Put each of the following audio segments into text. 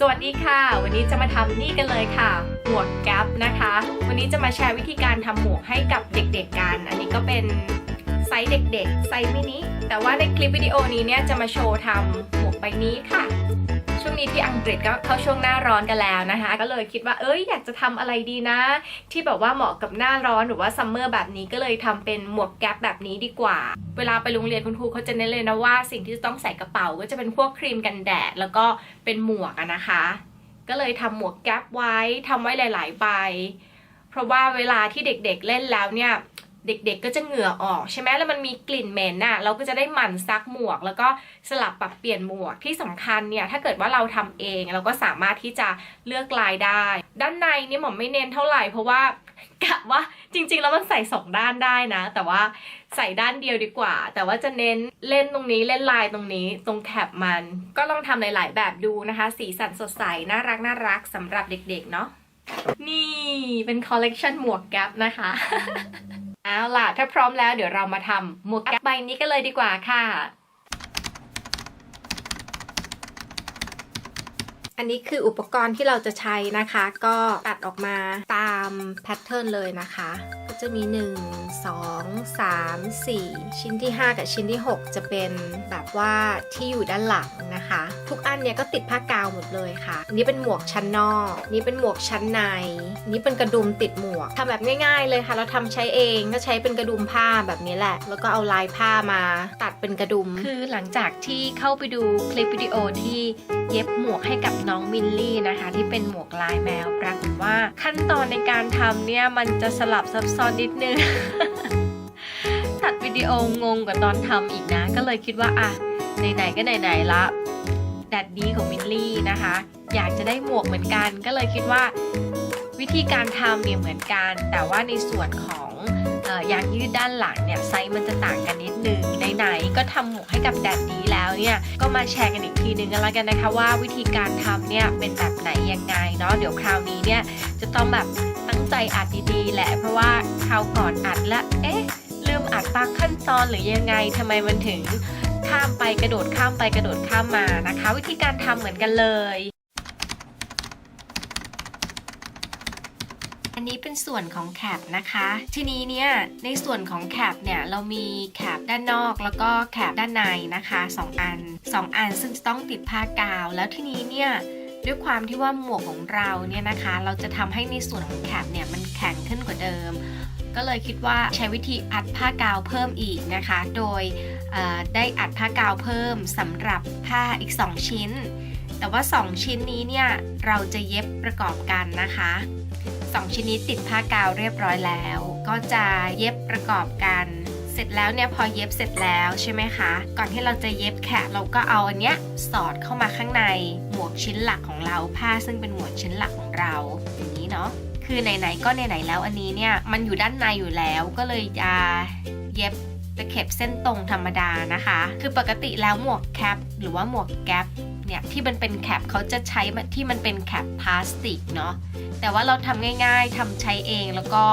สวัสดีค่ะ วันนี้จะมาทำนี่กันเลยค่ะ หมวกแก๊ปนะคะ วันนี้จะมาแชร์วิธีการทำหมวกให้กับเด็กๆกัน อันนี้ก็เป็นไซส์เด็กๆ ไซส์มินิ แต่ว่าในคลิปวิดีโอนี้เนี่ยจะมาโชว์ทำหมวกใบนี้ค่ะ นี้ที่อังกฤษก็เข้าช่วงหน้าร้อนกันแล้วนะคะ ก็เลยคิดว่าเอ้ยอยากจะทำอะไรดีนะ ที่แบบว่าเหมาะกับหน้าร้อนหรือว่าซัมเมอร์แบบนี้ก็เลยทำเป็นหมวกแก๊ปแบบนี้ดีกว่า เวลาไปโรงเรียนคุณครูเขาจะเน้นเลยนะว่าสิ่งที่จะต้องใส่กระเป๋าก็จะเป็นพวกครีมกันแดด แล้วก็เป็นหมวกนะคะ ก็เลยทำหมวกแก๊ปไว้ทำไว้หลาย ๆ ใบ เพราะว่าเวลาที่เด็กๆเล่นแล้วเนี่ย เด็กๆก็จะเหงื่อออกใช่ไหมแล้วมันมีกลิ่นเหม็นน่ะเราก็จะได้หมั่นซักหมวก แล้วก็สลับปรับเปลี่ยนหมวกที่สำคัญเนี่ยถ้าเกิดว่าเราทำเองเราก็สามารถที่จะเลือกลายได้ ด้านในนี่หมอมไม่เน้นเท่าไหร่เพราะว่ากะว่าจริงๆแล้วมันใส่สองด้านได้นะ แต่ว่าใส่ด้านเดียวดีกว่า แต่ว่าจะเน้นเล่นตรงนี้เล่นลายตรงนี้ ตรงแคปมัน ก็ลองทำหลายๆแบบดูนะคะ สีสันสดใส น่ารักน่ารักสำหรับเด็กๆเนาะนี่เป็นคอลเลกชันหมวกแก๊ปนะคะ เอาล่ะ ถ้าพร้อมแล้วเดี๋ยวเรามาทำหมวกแก๊ปใบนี้กันเลยดีกว่าค่ะ อันนี้คืออุปกรณ์ที่เราจะใช้นะคะ ก็ตัดออกมาตามแพทเทิร์นเลยนะคะ ก็จะมี 1 2 3 4 ชิ้นที่ 5 กับชิ้นที่ 6 จะเป็นแบบว่าที่อยู่ด้านหลังนะคะ ทุกอันเนี่ยก็ติดผ้ากาวหมดเลยค่ะนนี้เป็นหมวกชั้นนอก นี่เป็นหมวกชั้นใน นี่เป็นกระดุมติดหมวกทำแบบง่าย ๆ เลยค่ะ เราทำใช้เองก็ใช้เป็นกระดุมผ้าแบบนี้แหละ แล้วก็เอาลายผ้ามาตัดเป็นกระดุม คือหลังจากที่เข้าไปดูคลิปวิดีโอที่เย็บหมวกให้กับน้องมิลลี่นะคะ ที่เป็นหมวกลายแมวปรากฏว่าขั้นตอนในการทำเนี่ยมันจะสลับซับซ้อนนิดนึง ตัดวิดีโองงกว่าตอนทำอีกนะ ก็เลยคิดว่าอะไหนๆก็ไหนๆละ แดดดีของมิลลี่นะคะ อยากจะได้หมวกเหมือนกันก็เลยคิดว่าวิธีการทำเนี่ยเหมือนกัน แต่ว่าในส่วนของอยางยืดด้านหลังเนี่ยไซส์มันจะต่างกันนิดนึงไหนๆก็ทำหมวกให้กับแดดดีแล้วเนี่ยก็มาแชร์กันอีกทีนึงกันแล้วกันนะคะว่าวิธีการทำเนี่ยเป็นแบบไหนยังไงเนาะเดี๋ยวคราวนี้เนี่ยจะต้องแบบตั้งใจอัดดีๆแหละเพราะว่าคราวก่อนอัดแล้วเอ๊ะลืมอัดบางขั้นตอนหรือยังไงทำไมมันถึง ข้ามไปกระโดดข้ามไปกระโดดข้ามมานะคะ วิธีการทำเหมือนกันเลย อันนี้เป็นส่วนของแคปนะคะ ทีนี้เนี่ยในส่วนของแคปเนี่ยเรามีแคปด้านนอกแล้วก็แคปด้านในนะคะสองอันสองอันซึ่งต้องติดผ้ากาว แล้วทีนี้เนี่ยด้วยความที่ว่าหมวกของเราเนี่ยนะคะ เราจะทำให้ในส่วนของแคปเนี่ยมันแข็งขึ้นกว่าเดิม ก็เลยคิดว่าใช้วิธีอัดผ้ากาวเพิ่มอีกนะคะ โดย ได้อัดผ้ากาวเพิ่มสำหรับผ้าอีก 2 ชิ้น แต่ว่า 2 ชิ้นนี้เนี่ยเราจะเย็บประกอบกันนะคะสองชิ้นนี้ติดผ้ากาวเรียบร้อยแล้ว ก็จะเย็บประกอบกันเสร็จแล้วเนี่ยพอเย็บเสร็จแล้วใช่ไหมคะ ก่อนที่เราจะเย็บแขะเราก็เอาอันเนี้ยสอดเข้ามาข้างในหมวกชิ้นหลักของเราผ้าซึ่งเป็นหมวกชิ้นหลักของเราอย่างนี้เนาะคือไหนๆก็ไหนๆแล้วอันนี้เนี่ยมันอยู่ด้านในอยู่แล้วก็เลยจะเย็บ จะเข็บเส้นตรงธรรมดานะคะ คือปกติแล้วหมวกแคปหรือว่าหมวกแก๊ปเนี่ยที่มันเป็นแคปเขาจะใช้ที่มันเป็นแคปพลาสติกเนาะแต่ว่าเราทำง่ายๆทำใช้เองแล้วก็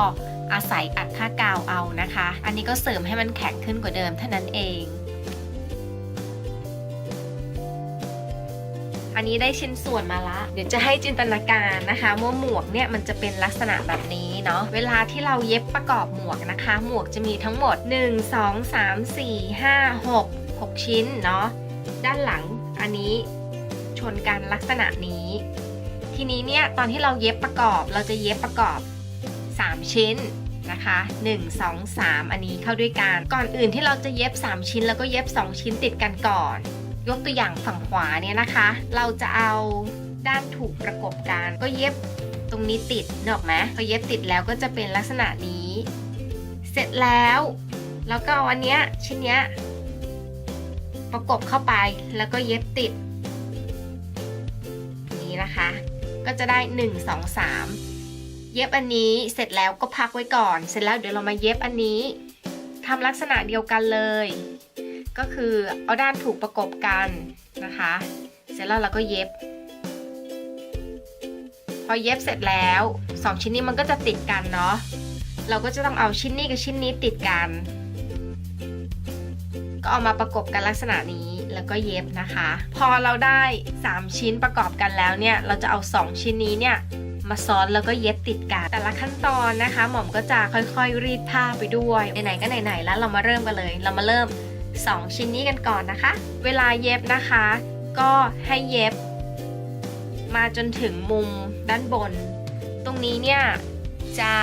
อาศัยอัดผ้ากาวเอานะคะ อันนี้ก็เสริมให้มันแข็งขึ้นกว่าเดิมเท่านั้นเอง อันนี้ได้ชิ้นส่วนมาละ เดี๋ยวจะให้จินตนาการนะคะว่าหมวกเนี่ยมันจะเป็นลักษณะแบบนี้เนาะ เวลาที่เราเย็บประกอบหมวกนะคะ หมวกจะมีทั้งหมด 1 2 3 4 5 6 6 ชิ้นเนาะ ด้านหลังอันนี้ชนกันลักษณะนี้ ทีนี้เนี่ยตอนที่เราเย็บประกอบเราจะเย็บประกอบ 3 ชิ้นนะคะ1 2 3 อันนี้เข้าด้วยกัน ก่อนอื่นที่เราจะเย็บ 3 ชิ้น แล้วก็เย็บ 2 ชิ้นติดกันก่อน ยกตัวอย่างฝั่งขวาเนี่ยนะคะ เราจะเอาด้านถูกประกบกันก็เย็บตรงนี้ติดเนออกไหมพอเย็บติดแล้วก็จะเป็นลักษณะนี้ เสร็จแล้วแล้วก็เอาอันเนี้ยชิ้นเนี้ยประกบเข้าไปแล้วก็เย็บติด นี้นะคะ ก็จะได้ 1 2 3 เย็บอันนี้เสร็จแล้วก็พักไว้ก่อน เสร็จแล้วเดี๋ยวเรามาเย็บอันนี้ทำลักษณะเดียวกันเลย ก็คือเอาด้านถูกประกบกันนะคะ เสร็จแล้วเราก็เย็บ พอเย็บเสร็จแล้วสองชิ้นนี้มันก็จะติดกันเนาะเราก็จะต้องเอาชิ้นนี้กับชิ้นนี้ติดกัน ก็เอามาประกบกันลักษณะนี้แล้วก็เย็บนะคะ พอเราได้ 3 ชิ้นประกอบกันแล้วเนี่ย เราจะเอา 2 ชิ้นนี้เนี่ยมาซ้อนแล้วก็เย็บติดกันแต่ละขั้นตอนนะคะ หม่อมก็จะค่อยๆ รีดผ้าไปด้วยไหนๆก็ไหนๆแล้วเรามาเริ่มกันเลย เรามาเริ่ม 2 ชิ้นนี้กันก่อนนะคะ เวลาเย็บนะคะ ก็ให้เย็บ มาจนถึงมุมด้านบน ตรงนี้เนี่ยจะ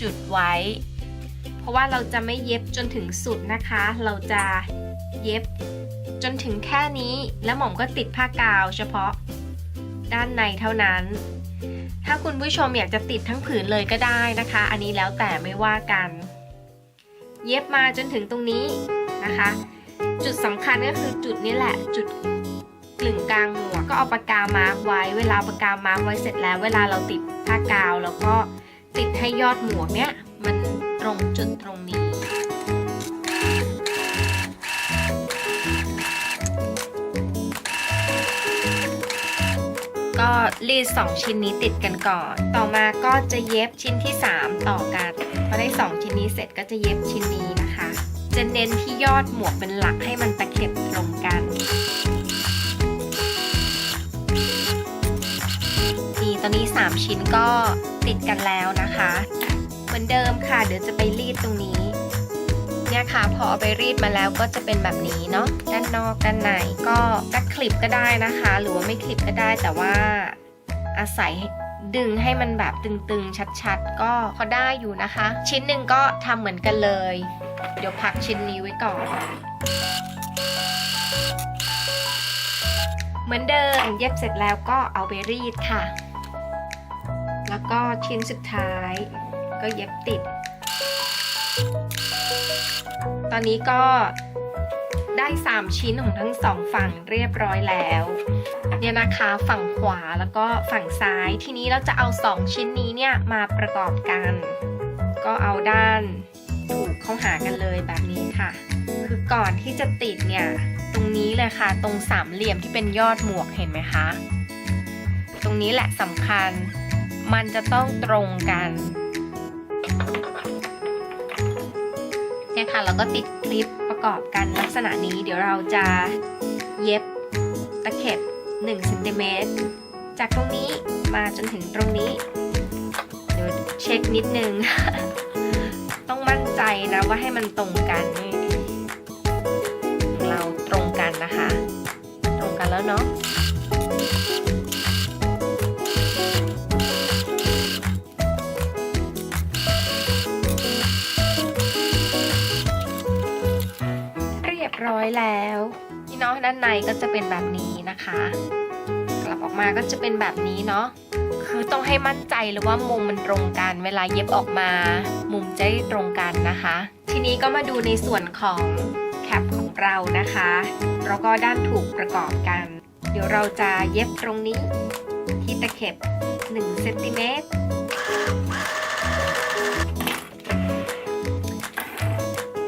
จุดไว้ เพราะว่าเราจะไม่เย็บจนถึงสุดนะคะ เราจะเย็บจนถึงแค่นี้แล้วหม่อมก็ติดผ้ากาวเฉพาะด้านในเท่านั้น ถ้าคุณผู้ชมอยากจะติดทั้งผืนเลยก็ได้นะคะ อันนี้แล้วแต่ไม่ว่ากัน เย็บมาจนถึงตรงนี้นะคะ จุดสำคัญก็คือจุดนี้แหละ จุดกลึงกลางหมวกก็เอาปากกามาร์กไว้ เวลาปากกามาร์กไว้เสร็จแล้ว เวลาเราติดผ้ากาว แล้วก็ติดให้ยอดหมวกเนี้ยมันตรงจุดตรงนี้ก็รีด2ชิ้นนี้ติดกันก่อน ต่อมาก็จะเย็บชิ้นที่ 3 ต่อกัน พอได้ 2 ชิ้นนี้เสร็จก็จะเย็บชิ้นนี้นะ จะเน้นที่ยอดหมวกเป็นหลักให้มันตะเข็บตรงกัน นี่ตอนนี้ 3 ชิ้นก็ติดกันแล้วนะคะ เหมือนเดิมค่ะเดี๋ยวจะไปรีดตรงนี้ เนี่ยค่ะพอเอาไปรีดมาแล้วก็จะเป็นแบบนี้เนาะด้านนอกด้านในก็จะคลิปก็ได้นะคะ หรือว่าไม่คลิปก็ได้แต่ว่าอาศัยดึงให้มันแบบตึงๆ ชัดๆ ก็พอได้อยู่นะคะ ชิ้นหนึ่งก็ทำเหมือนกันเลย เดี๋ยวพักชิ้นนี้ไว้ก่อน เหมือนเดิมเย็บเสร็จแล้วก็เอาไปรีดค่ะ แล้วก็ชิ้นสุดท้ายก็เย็บติด ตอนนี้ก็ได้ 3 ชิ้นของทั้งสองฝั่งเรียบร้อยแล้ว เนี่ยนะคะฝั่งขวาแล้วก็ฝั่งซ้ายทีนี้เราจะเอา 2 ชิ้นนี้เนี่ยมาประกอบกัน ก็เอาด้าน เข้าหากันเลยแบบนี้ค่ะ คือก่อนที่จะติดเนี่ยตรงนี้เลยค่ะ ตรงสามเหลี่ยมที่เป็นยอดหมวกเห็นไหมคะ ตรงนี้แหละสำคัญ มันจะต้องตรงกันเนี่ยค่ะเราก็ติดคลิปประกอบกันลักษณะนี้เดี๋ยวเราจะเย็บตะเข็บ1เซนติเมตรจากตรงนี้มาจนถึงตรงนี้ เดี๋ยวเช็คนิดนึง มั่นใจนะว่าให้มันตรงกันนี่เราตรงกันนะคะ ตรงกันแล้วเนาะเรียบร้อยแล้วนี่เนาะด้านในก็จะเป็นแบบนี้นะคะ กลับออกมาก็จะเป็นแบบนี้เนาะ คือต้องให้มั่นใจเลยว่ามุมมันตรงกัน เวลาเย็บออกมา มุมจะได้ตรงกันนะคะ ทีนี้ก็มาดูในส่วนของแคปของเรานะคะแล้วก็ด้านถูกประกอบกัน เดี๋ยวเราจะเย็บตรงนี้ที่ตะเข็บ1เซนติเมตร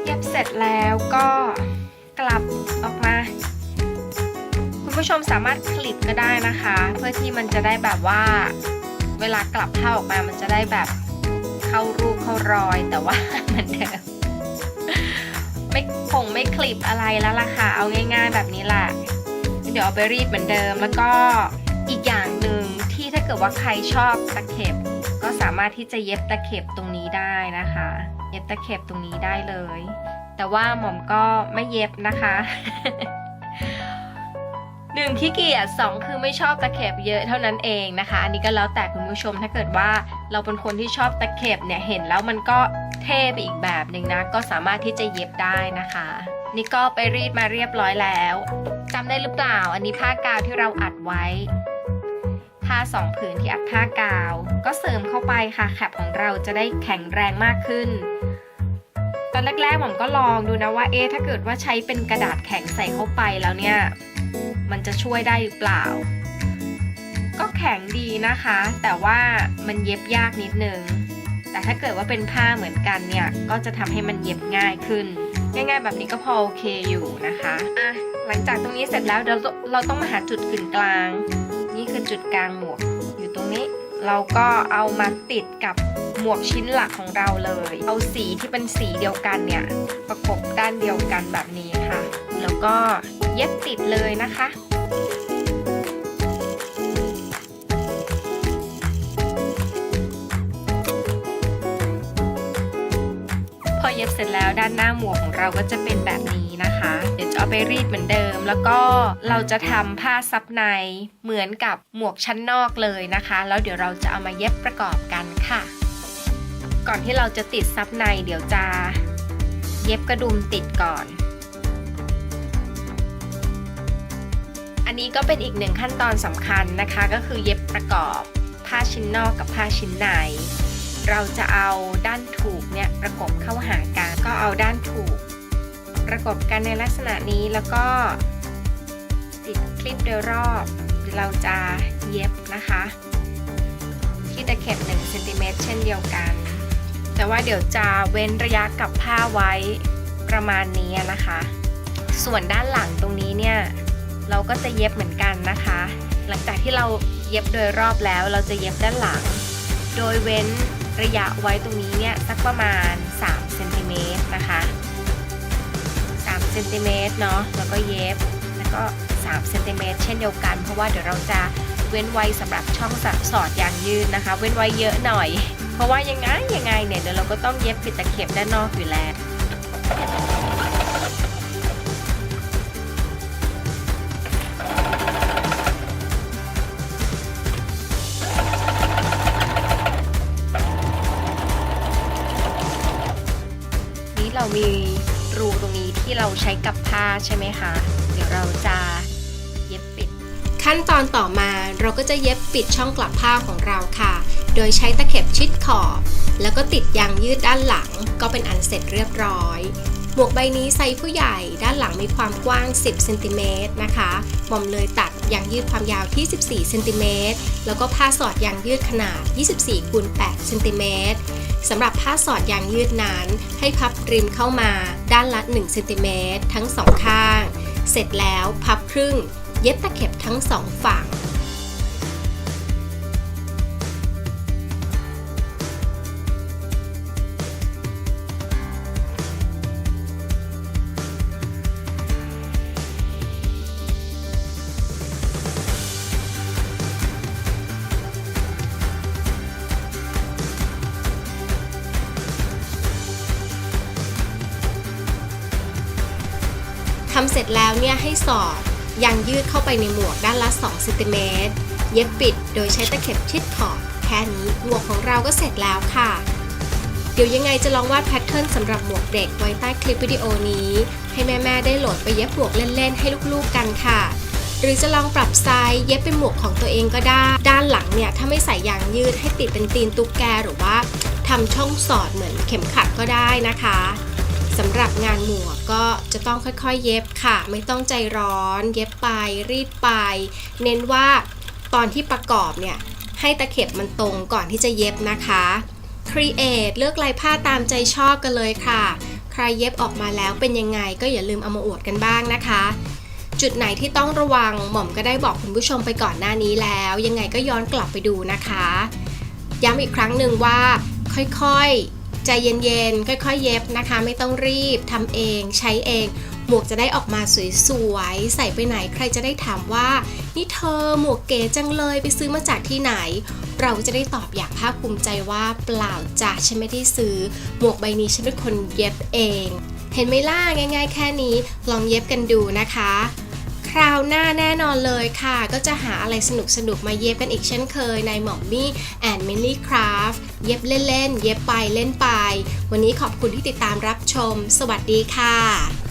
เย็บเสร็จแล้วก็กลับออกมาคุณผู้ชมสามารถคลิปก็ได้นะคะ เพื่อที่มันจะได้แบบว่า เวลากลับผ้าออกมามันจะได้แบบเข้ารูปเข้ารอยแต่ว่าเหมือนเดิมไม่คงไม่คลิปอะไรแล้วล่ะค่ะ เอาง่าย ๆ แบบนี้แหละเดี๋ยวเอาไปรีดเหมือนเดิม แล้วก็อีกอย่างหนึ่งที่ถ้าเกิดว่าใครชอบตะเข็บ ก็สามารถที่จะเย็บตะเข็บตรงนี้ได้นะคะ เย็บตะเข็บตรงนี้ได้เลย แต่ว่าหม่อมก็ไม่เย็บนะคะ หนึ่งขี้เกียจสองคือไม่ชอบตะเข็บเยอะเท่านั้นเองนะคะ อันนี้ก็แล้วแต่คุณผู้ชมถ้าเกิดว่าเราเป็นคนที่ชอบตะเข็บเนี่ยเห็นแล้วมันก็เท่ไปอีกแบบหนึ่งนะ ก็สามารถที่จะเย็บได้นะคะ นี่ก็ไปรีดมาเรียบร้อยแล้วจำได้หรือเปล่า อันนี้ผ้ากาวที่เราอัดไว้ผ้าสองผืนที่อัดผ้ากาว ก็เสริมเข้าไปค่ะแคปของเราจะได้แข็งแรงมากขึ้นตอนแรกๆผมก็ลองดูนะว่าเอ๊ะถ้าเกิดว่าใช้เป็นกระดาษแข็งใส่เข้าไปแล้วเนี่ย มันจะช่วยได้หรือเปล่า ก็แข็งดีนะคะ แต่ว่ามันเย็บยากนิดนึง แต่ถ้าเกิดว่าเป็นผ้าเหมือนกันเนี่ย ก็จะทำให้มันเย็บง่ายขึ้น ง่ายๆ แบบนี้ก็พอโอเคอยู่นะคะอะหลังจากตรงนี้เสร็จแล้วเดี๋ยวเราต้องมาหาจุดกึ่งกลาง นี่คือจุดกลางหมวกอยู่ตรงนี้ เราก็เอามาติดกับหมวกชิ้นหลักของเราเลย เอาสีที่เป็นสีเดียวกันเนี่ย ประกบด้านเดียวกันแบบนี้ค่ะ แล้วก็เย็บติดเลยนะคะพอเย็บเสร็จแล้วด้านหน้าหมวกของเราก็จะเป็นแบบนี้นะคะ เดี๋ยวจะเอาไปรีดเหมือนเดิม แล้วก็เราจะทำผ้าซับในเหมือนกับหมวกชั้นนอกเลยนะคะ แล้วเดี๋ยวเราจะเอามาเย็บประกอบกันค่ะ ก่อนที่เราจะติดซับในเดี๋ยวจะเย็บกระดุมติดก่อน อันนี้ก็เป็นอีกหนึ่งขั้นตอนสำคัญนะคะ ก็คือเย็บประกอบผ้าชิ้นนอกกับผ้าชิ้นใน เราจะเอาด้านถูกเนี่ยประกบเข้าหากันก็เอาด้านถูก ประกบกันในลักษณะนี้แล้วก็ติดคลิปโดยรอบเราจะเย็บนะคะที่ตะเข็บ1เซนติเมตรเช่นเดียวกัน แต่ว่าเดี๋ยวจะเว้นระยะกับผ้าไว้ประมาณนี้นะคะ ส่วนด้านหลังตรงนี้เนี่ย เราก็จะเย็บเหมือนกันนะคะ หลังจากที่เราเย็บโดยรอบแล้วเราจะเย็บด้านหลัง โดยเว้นระยะไว้ตรงนี้เนี่ยสักประมาณ3เซนติเมตรนะคะ3เซนติเมตรเนาะแล้วก็เย็บแล้วก็3เซนติเมตรเช่นเดียวกัน เพราะว่าเดี๋ยวเราจะเว้นไว้สำหรับช่องสอดยางยืดนะคะ เว้นไว้เยอะหน่อย เพราะว่ายังไงยังไงเนี่ยเดี๋ยวเราก็ต้องเย็บปิดตะเข็บด้านนอกอยู่แล้ว เรามีรูตรงนี้ที่เราใช้กับผ้าใช่ไหมคะ เดี๋ยวเราจะเย็บปิด ขั้นตอนต่อมาเราก็จะเย็บปิดช่องกลับผ้าของเราค่ะ โดยใช้ตะเข็บชิดขอบ แล้วก็ติดยางยืดด้านหลัง ก็เป็นอันเสร็จเรียบร้อย หมวกใบนี้ไซส์ผู้ใหญ่ด้านหลังมีความกว้าง 10 เซนติเมตรนะคะ หม่อมเลยตัด ยางยืดความยาวที่ 14เซนติเมตรแล้วก็ผ้าสอดยางยืดขนาด 24คูณ8เซนติเมตรสำหรับผ้าสอดยางยืดนั้น ให้พับริมเข้ามาด้านละ1เซนติเมตรทั้งสองข้าง เสร็จแล้วพับครึ่ง เย็บตะเข็บทั้งสองฝั่ง เสร็จแล้วเนี่ยให้สอดยางยืดเข้าไปในหมวกด้านละ2เซนติเมตรเย็บปิดโดยใช้ตะเข็บชิดขอบแค่นี้หมวกของเราก็เสร็จแล้วค่ะ เดี๋ยวยังไงจะลองวาดแพทเทิร์นสำหรับหมวกเด็กไว้ใต้คลิปวิดีโอนี้ ให้แม่ๆได้โหลดไปเย็บหมวกเล่นๆให้ลูกๆกันค่ะ หรือจะลองปรับไซส์เย็บเป็นหมวกของตัวเองก็ได้ ด้านหลังเนี่ยถ้าไม่ใส่ยางยืดให้ติดเป็นตีนตุ๊กแกหรือว่าทำช่องสอดเหมือนเข็มขัดก็ได้นะคะ สำหรับงานหมวกก็จะต้องค่อยๆ เย็บค่ะ ไม่ต้องใจร้อน เย็บไป รีดไป เน้นว่าตอนที่ประกอบเนี่ย ให้ตะเข็บมันตรงก่อนที่จะเย็บนะคะ Create เลือกลายผ้าตามใจชอบกันเลยค่ะ ใครเย็บออกมาแล้วเป็นยังไงก็อย่าลืมเอามาอวดกันบ้างนะคะ จุดไหนที่ต้องระวังหม่อมก็ได้บอกคุณผู้ชมไปก่อนหน้านี้แล้ว ยังไงก็ย้อนกลับไปดูนะคะ ย้ำอีกครั้งหนึ่งว่า ค่อยๆ ใจเย็นๆ ค่อยๆ เย็บนะคะ ไม่ต้องรีบทำเองใช้เอง หมวกจะได้ออกมาสวยๆ ใส่ไปไหนใครจะได้ถามว่า นี่เธอหมวกเก๋จังเลยไปซื้อมาจากที่ไหน เราจะได้ตอบอย่างภาคภูมิใจว่าเปล่าจ้ะฉันไม่ได้ซื้อ หมวกใบนี้ฉันเป็นคนเย็บเอง เห็นไหมล่ะง่าย ๆ แค่นี้ลองเย็บกันดูนะคะ คราวหน้าแน่นอนเลยค่ะ ก็จะหาอะไรสนุกสนุกมาเย็บกันอีกเช่นเคยในหมอมมี่แอนด์มิลลี่คราฟเย็บเล่นๆ เย็บไปเล่นไป วันนี้ขอบคุณที่ติดตามรับชม สวัสดีค่ะ